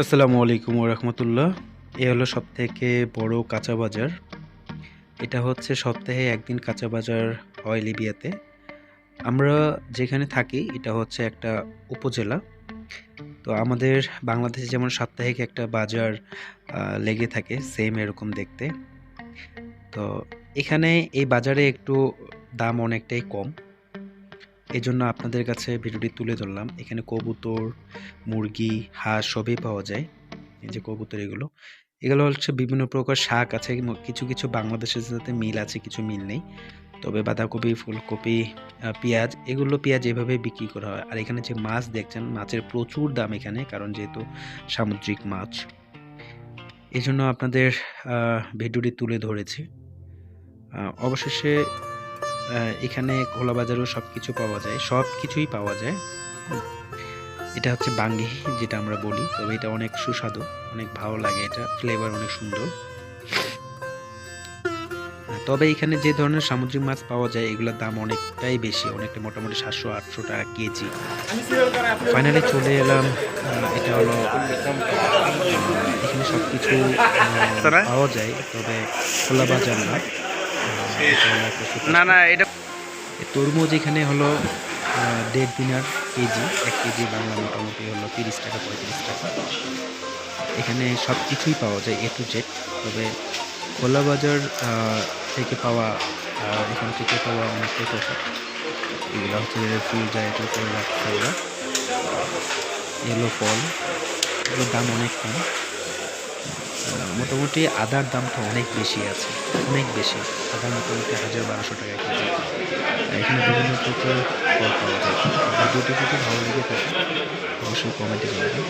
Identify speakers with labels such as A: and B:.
A: আসসালামু আলাইকুম রহমতুল্লাহ। এ হলো সব থেকে বড় কাঁচা বাজার। এটা হচ্ছে সপ্তাহে একদিন কাঁচা বাজার হয় লিবিয়াতে। আমরা যেখানে থাকি, এটা হচ্ছে একটা উপজেলা। তো আমাদের বাংলাদেশে যেমন সাপ্তাহিক একটা বাজার লেগে থাকে সেম এরকম দেখতে। তো এখানে এই বাজারে একটু দাম অনেকটাই কম। এই জন্য আপনাদের কাছে ভিডিওটি তুলে ধরলাম। এখানে কবুতর, মুরগি, হাঁস সবই পাওয়া যায়। এই যে কবুতর এগুলো। এগুলো হচ্ছে বিভিন্ন প্রকার শাক আছে কিছু কিছু বাংলাদেশের সাথে মিল আছে, কিছু মিল নেই। তবে বাঁধাকপি, ফুলকপি পেঁয়াজ, এগুলো পেঁয়াজ এভাবে বিক্রি করা হয়। আর এখানে যে মাছ দেখছেন, মাছের প্রচুর দাম এখানে, কারণ যেহেতু সামুদ্রিক মাছ। এই আপনাদের ভিডিওটি তুলে ধরেছি। অবশেষে এখানে খোলা বাজারেও সব কিছু পাওয়া যায় সব কিছুই পাওয়া যায়। এটা হচ্ছে বাঙ্গি যেটা আমরা বলি তবে এটা অনেক সুস্বাদু অনেক ভালো লাগে এটা ফ্লেভার অনেক সুন্দর। তবে এখানে যে ধরনের সামুদ্রিক মাছ পাওয়া যায় এগুলোর দাম অনেকটাই বেশি অনেকটা মোটামুটি সাতশো আটশো টাকা কেজি। ফাইনালি চলে এলাম এটা হলো এখানে সব কিছু পাওয়া যায় তবে খোলা বাজার না।
B: না না, এটা
A: তরমুজ এখানে হলো দেড় দিনার কেজি, এক কেজি বাংলা মোটামুটি হলো তিরিশ টাকা, পঁয়ত্রিশ টাকা। এখানে সব কিছুই পাওয়া যায় এ টু জেড তবে খোলা বাজার থেকে পাওয়া এখান থেকে পাওয়া অনেকটাই প্রফিট এগুলো হচ্ছে ফুল জায়গা করে রাখছে ওরা এলো ফল, এগুলোর দাম অনেক কম। মোটামুটি আদার দামটা অনেক বেশি আছে, অনেক বেশি। আদার মোটামুটি হাজার বারোশো টাকা কেজি। এখানে বিভিন্ন প্রকার ফল পাওয়া যায়। ভিডিওটি যদি ভালো লেগে থাকে, অবশ্যই কমেন্টে জানাবেন।